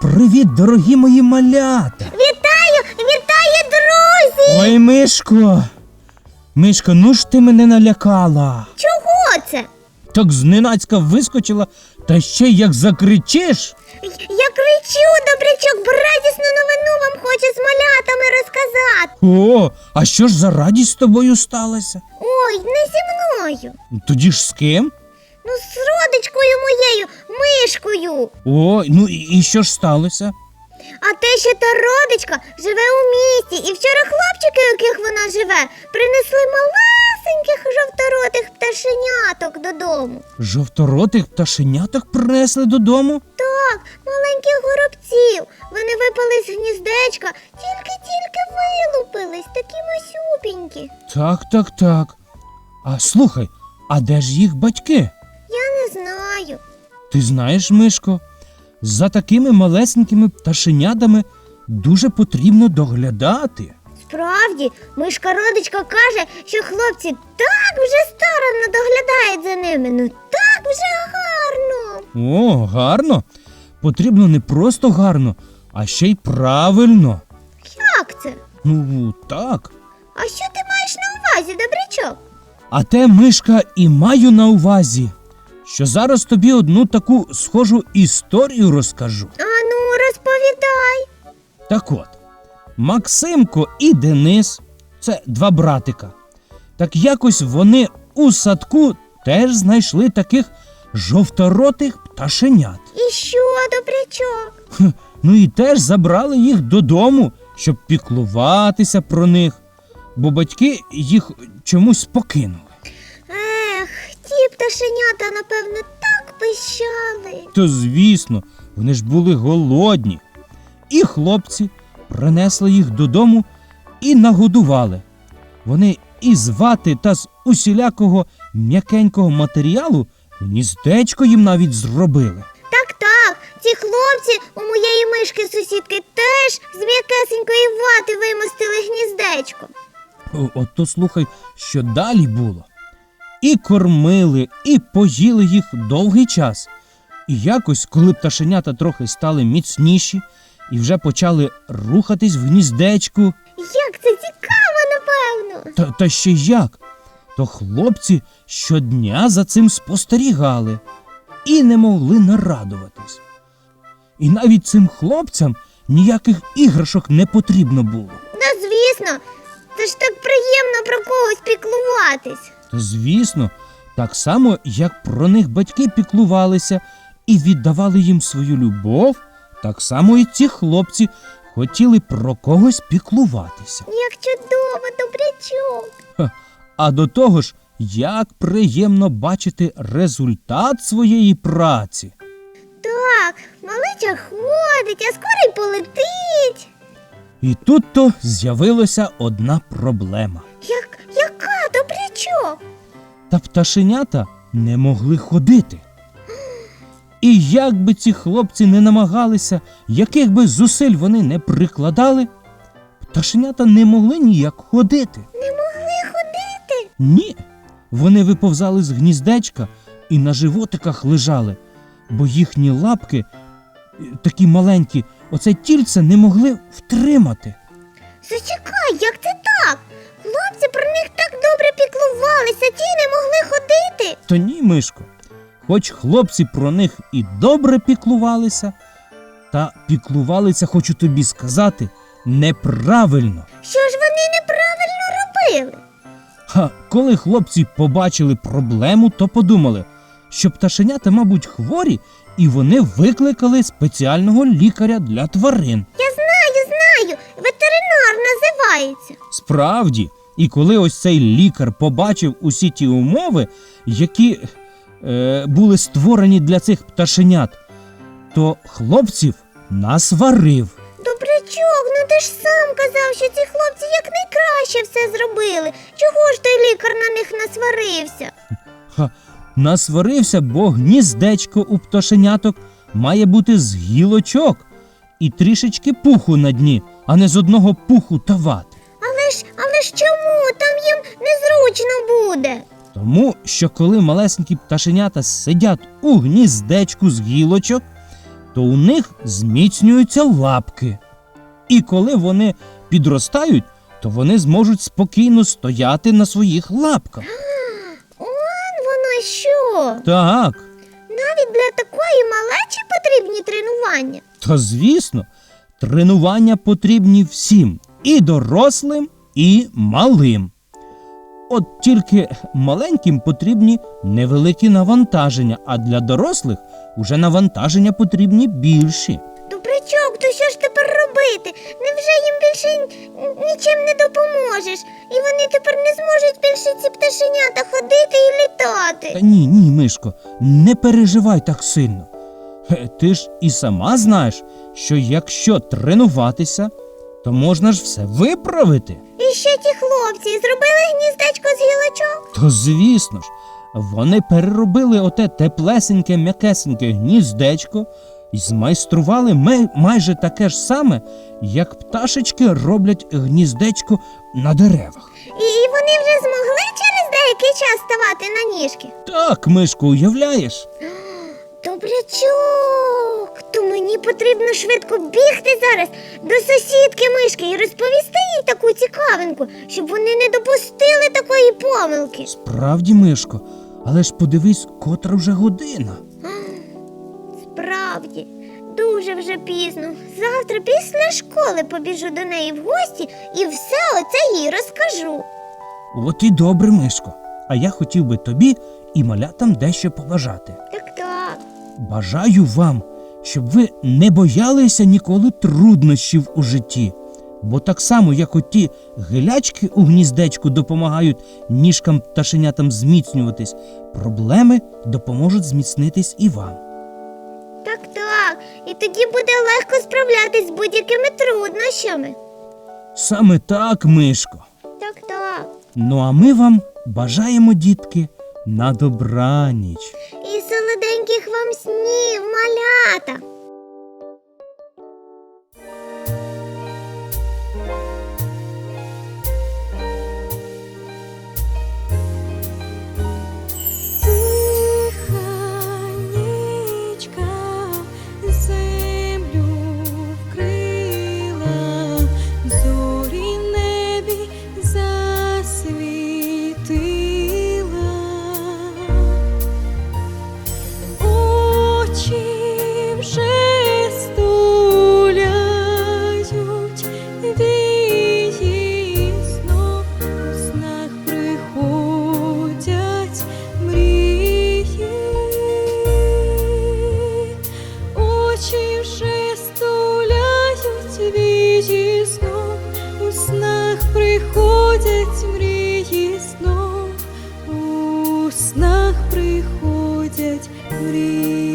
Привіт, дорогі мої малята! Вітаю, вітаю, друзі! Ой, Мишко! Мишко, ну ж ти мене налякала. Чого це? Так зненацька вискочила, та ще як закричиш. Я кричу, добрячок, бо радісну новину вам хочу з малятами розказати. О, а що ж за радість з тобою сталася? Ой, не зі мною. Тоді ж з ким? Ну, з родичкою моєю, мишкою. Ой, ну і, і що ж сталося? А те, що та родичка живе у місті, і вчора хлопчики, у яких вона живе, принесли малесеньких жовторотих пташеняток додому. Жовторотих пташеняток принесли додому? Так, маленьких горобців. Вони випали з гніздечка, тільки-тільки вилупились, такі масюпінькі. Так, так, так. А слухай, а де ж їх батьки? Ти знаєш, Мишко, за такими малесенькими пташенятами дуже потрібно доглядати. Справді, мишка родичка каже, що хлопці так вже старанно доглядають за ними. Ну так вже гарно. О, гарно. Потрібно не просто гарно, а ще й правильно. Як це? Ну, так. А що ти маєш на увазі, добрячок? А те, Мишка, і маю на увазі, що зараз тобі одну таку схожу історію розкажу. А ну, розповідай. Так от, Максимко і Денис це два братика. Так якось вони у садку теж знайшли таких жовторотих пташенят. І що, добрячок? Ну і теж забрали їх додому, щоб піклуватися про них, бо батьки їх чомусь покинули. Ті пташенята, напевно, так пищали. То звісно, вони ж були голодні. І хлопці принесли їх додому і нагодували. Вони із вати та з усілякого м'якенького матеріалу гніздечко їм навіть зробили. Так, так, ці хлопці у моєї мишки сусідки теж з м'якесенької вати вимостили гніздечко. О, От то слухай, що далі було. І кормили, і поїли їх довгий час. І якось, коли пташенята трохи стали міцніші і вже почали рухатись в гніздечку, Як це цікаво, напевно. та, та ще як, то хлопці щодня за цим спостерігали і не могли нарадуватись. І навіть цим хлопцям ніяких іграшок не потрібно було. Да, звісно, це ж так приємно про когось піклуватись. Звісно, так само, як про них батьки піклувалися і віддавали їм свою любов, так само і ці хлопці хотіли про когось піклуватися. Як чудово, добрячок. Ха, А до того ж, як приємно бачити результат своєї праці. Так, малеча ходить, а скоро й полетить. І тут то з'явилася одна проблема. Як, добрячок? Та пташенята не могли ходити. І як би ці хлопці не намагалися, яких би зусиль вони не прикладали, пташенята не могли ніяк ходити. Не могли ходити. Ні. Вони виповзали з гніздечка і на животиках лежали, бо їхні лапки, такі маленькі, оце тільце не могли втримати. Зачекай, як це так? Хлопці про них так піклувалися, ті не могли ходити. То ні, Мишко. Хоч хлопці про них і добре піклувалися, та піклувалися, хочу тобі сказати, неправильно. Що ж вони неправильно робили? Ха, коли хлопці побачили проблему, то подумали, що пташенята, мабуть, хворі, і вони викликали спеціального лікаря для тварин. Я знаю, знаю, ветеринар називається. Справді, і коли ось цей лікар побачив усі ті умови, які е, були створені для цих пташенят, то хлопців насварив. Добрячок, ну ти ж сам казав, що ці хлопці якнайкраще все зробили. Чого ж той лікар на них насварився? Ха, насварився, бо гніздечко у пташеняток має бути з гілочок і трішечки пуху на дні, а не з одного пуху та вати. Незручно буде. Тому що коли малесенькі пташенята сидять у гніздечку з гілочок, то у них зміцнюються лапки. І коли вони підростають, то вони зможуть спокійно стояти на своїх лапках. Он воно що? Так, Навіть для такої малечі потрібні тренування. та звісно, тренування потрібні всім і дорослим, і малим. От тільки маленьким потрібні невеликі навантаження, а для дорослих уже навантаження потрібні більші. Добрячок, то що ж тепер робити? Невже їм більше нічим не допоможеш? І вони тепер не зможуть більше ці пташенята ходити і літати. Та ні, ні, Мишко, не переживай так сильно. Ти ж і сама знаєш, що якщо тренуватися, то можна ж все виправити. І що ті хлопці зробили гніздечко з гілочок? То звісно ж, вони переробили оте теплесеньке, м'якесеньке гніздечко і змайстрували май- майже таке ж саме, як пташечки роблять гніздечко на деревах. І вони вже змогли через деякий час ставати на ніжки. Так, Мишко, уявляєш? Добрячок, то мені потрібно швидко бігти зараз до сусідки мишки і розповісти їй таку цікавинку, щоб вони не допустили такої помилки. Справді, Мишко, але ж подивись, котра вже година. Справді, дуже вже пізно. Завтра після школи побіжу до неї в гості і все оце їй розкажу. От і добре, Мишко. А я хотів би тобі і малятам дещо побажати. Бажаю вам, щоб ви не боялися ніколи труднощів у житті. Бо так само, як оті гилячки у гніздечку допомагають ніжкам пташенятам зміцнюватись, проблеми допоможуть зміцнитись і вам. Так так. І тоді буде легко справлятись з будь-якими труднощами. Саме так, Мишко. Так так. Ну а ми вам бажаємо, дітки, на добраніч снів, малята! beauty.